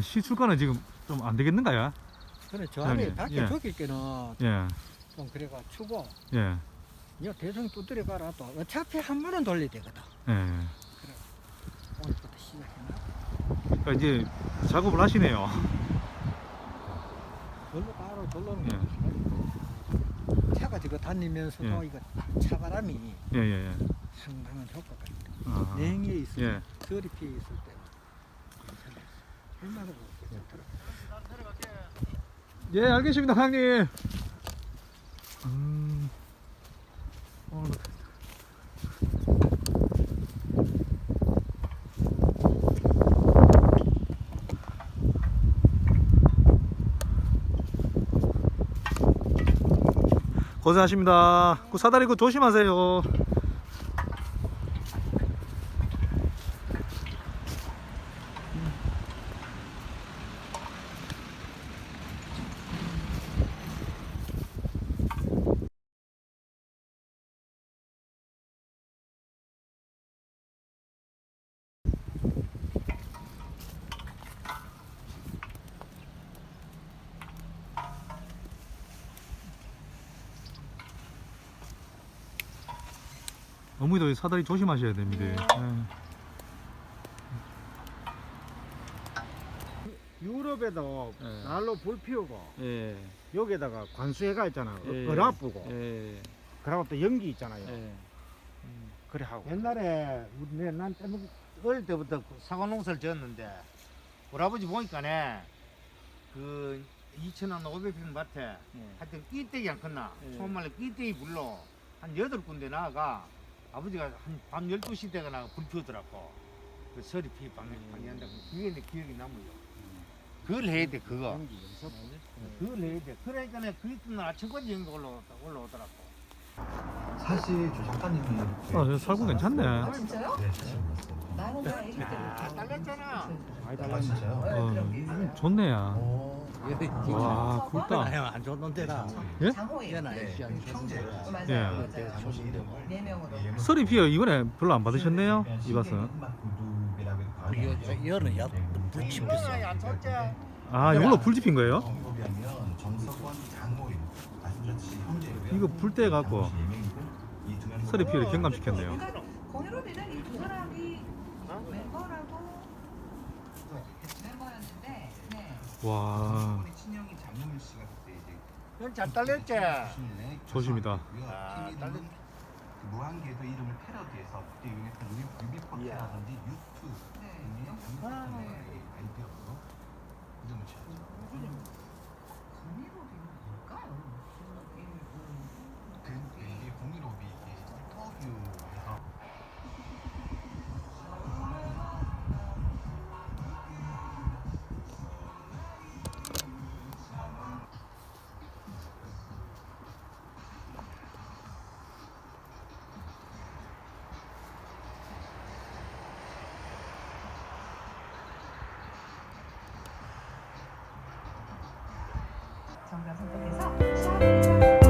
시출가는 지금 좀 안 되겠는가요? 그래 저 안에 예, 밖에 예. 쫓길 때는 예, 좀 그래가 추고 예, 여 대성 두드려 가라 또 어차피 한 번은 돌려야 되거든 예. 오늘부터 시작했나 그러니까 이제 작업을 하시네요. 절로 따로 절로 예. 차가 지금 다니면서도 예. 이거 차바람이 예, 예, 예. 상당한 효과가 있다 아, 냉해 있을 예. 때 서리 피해 있을 때 예, 알겠습니다, 사장님. 음, 오늘 고생하십니다. 그 사다리 그 조심하세요. 어머니도 사다리 조심하셔야 됩니다. 유럽에도 예. 날로 불 피우고 예, 여기다가 관수해가 있잖아 예. 얼아쁘고 예, 그리고 또 연기 있잖아요 예. 그래 하고 옛날에 우리 내- 난 때문 어릴 때부터 그 사과 농사를 지었는데 우리 아버지 보니까네 그 2,500평 밭에 예. 하여튼 끼떼기 안 컸나 예. 소문 말로 끼떼기 불로 한 여덟 군데 나가 아 버지가 한밤 12시 때가 나가 불 피우더라고. 그 서리 피 방해 방해한다 그게 내 기억이 남아요. 그걸 해야 돼 그거. 그걸 해야 돼. 그러니까네 그 이튿날 아침까지 올라오다 올라오더라고 사실 조 작가님이 아, 저 살고 괜찮네. 아 진짜요? 네, 사실 다 이럴 때부터 아. 많이 아 진짜요? 어, 음, 좋네 야. 어, 와, 굵다. 안 좋는 데라 예? 형제가 어, 맞아요. 예. 맞아요. 장모님 이름을 네 명으로. 서리 피어 이번에 별로 안 받으셨네요. 이 밭은. 아, 이걸로 불 지핀 거예요? 방법이면 정석원 장모임 말씀드렸듯 이 이거 불때 갖고 서리 피어를 경감시켰네요. 공유로비는 이 두 사람이 멤버라고 멤버였는데, 네. 와, 친형이 장모임 씨가 그때 이제 그건 잘 딸렸지. 신인의 아. 딸린- TV는 그 무한궤도 이름을 패러디해서 그때 유명했던 유비- 유비퍼트라든지 유투 네. 장모의 네. 정답 선택해서 샵